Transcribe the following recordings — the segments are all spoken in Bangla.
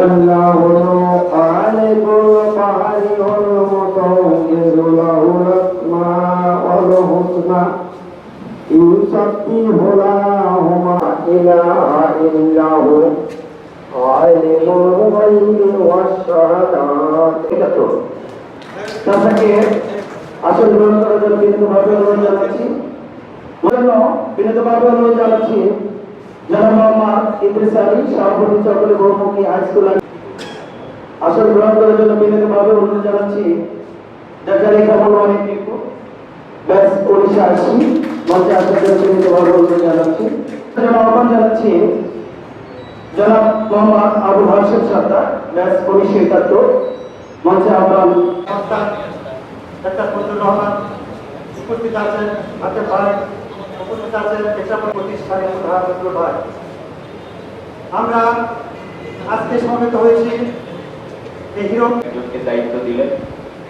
الله الخالق البارئ المصور له الاسماء الحسنى يسبح له ما اله الا هو عالم الغيب والشهادة তাকে আসল গ্রহণ করার জন্য বিনীতভাবে অনুরোধ জানাচ্ছি জন্য বিনীতভাবে অনুরোধ জানাচ্ছি জনাব মোহাম্মদ ইদ্রিস আলী শাহপুর চকলে বহুমুখী হাই স্কুল আসল গ্রহণ করার জন্য বিনীতভাবে অনুরোধ জানাচ্ছি জাকারি কামাল অনেক টিপু ব্যাস উনিশশো আশি, মঞ্চে আসার জন্য বিনীতভাবে অনুরোধ জানাচ্ছি। আহ্বান জানাচ্ছি, জনাব মোহাম্মদ আবু হাসিম সর্দার, ব্যাস উনিশশো একাত্তর, মঞ্চে আহ্বান। আমরা আজকে সমবেত হয়েছি একজনকে দায়িত্ব দিলেন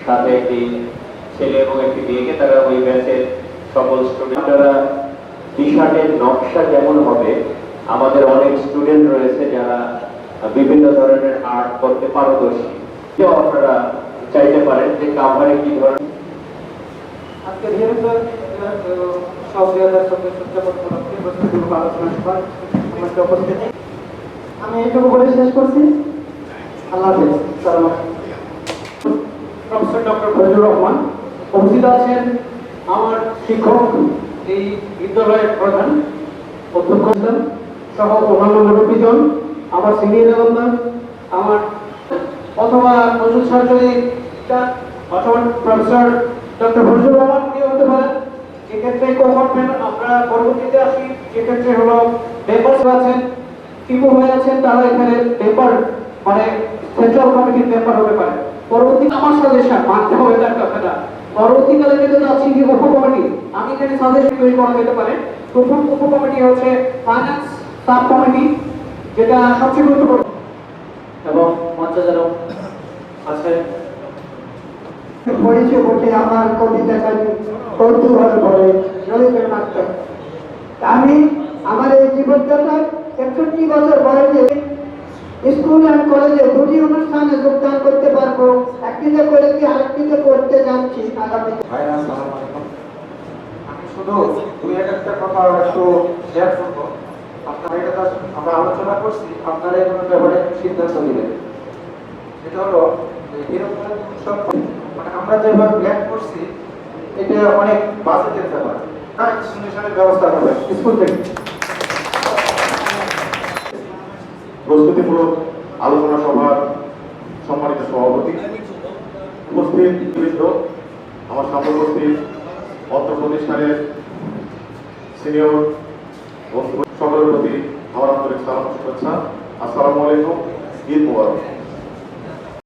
সাথে একটি ছেলে এবং একটি মেয়েকে তারা ওই ব্যাচের সকল স্টুডেন্ট আপনারা টি শার্টের নকশা যেমন হবে আমাদের অনেক স্টুডেন্ট রয়েছে যারা বিভিন্ন ধরনের আর্ট করতে পারদর্শী। তো আপনারা চাইতে পারেন যে কাভারে কি ধরনের আজকে সহযোগিতার সঙ্গে সূত্রপত্র উপস্থিত আলোচনা সভায় আমি এইটুকু বলে শেষ করছি। আল্লাহ ডক্টর ফজলুর রহমান উপস্থিত আছেন আমার শিক্ষক, এই বিদ্যালয়ের প্রধান, অধ্যক্ষ সহ অন্যান্য মুরব্বীজন, আমার সিনিয়র এলাকার আমার অথবা নজরুল সরকারি অথবা প্রফেসর ডক্টর ফজলুর রহমান উনি হতে পারেন এক্ষেত্রে কমপার্টমেন্ট আমরা পরবর্তীতে আসি যেক্ষেত্রে হলো পেপার আছেন, টিপু হয়ে আছেন, তারা এখানে পেপার মানে সেন্ট্রাল কমিটির মেম্বার হতে পারে? পরবর্তী আমার সাজেশন মানতে হবে তার কথাটা। পরবর্তীকালে যেটা যাচ্ছি যে উপ কমিটি আমি এখানে সাজেশন তৈরি করা যেতে পারে। প্রথম উপ কমিটি হচ্ছে ফাইন্যান্স সাব কমিটি যেটা সবচেয়ে গুরুত্বপূর্ণ। এবং মঞ্চে যারা আছে পড়েছে বটে আমার কবিতা কালী কৌতূহল ভরে রবীন্দ্র মাত্র। আমি আমার এই জীবদ্দশায় একষট্টি বছর বয়সে স্কুল অ্যান্ড কলেজে দুটি অনুষ্ঠানে যোগদান করতে পারব। একটিতে করেছি, আরেকটিতে করতে যাচ্ছি আগামী। আমি শুধু দুই এক একটা কথা একটু শেয়ার করব আপনারা এটা আমরা আলোচনা করছি, আপনারা ব্যাপারে সিদ্ধান্ত নেবেন। এটা হলো মানে আমরা যেভাবে প্ল্যান করছি, এটা অনেক বাজেটের ব্যাপার। এক্সপ্লেনেশনের ব্যবস্থা হবে স্কুল থেকে। প্রস্তুতিমূলক আলোচনা সভার সম্মানিত সভাপতি উপস্থিত আমার সামনে অত্র প্রতিষ্ঠানের সিনিয়র সকলের প্রতি আমার আন্তরিক সালাম শুভেচ্ছা। আসসালামু আলাইকুম, ঈদ মুবারক।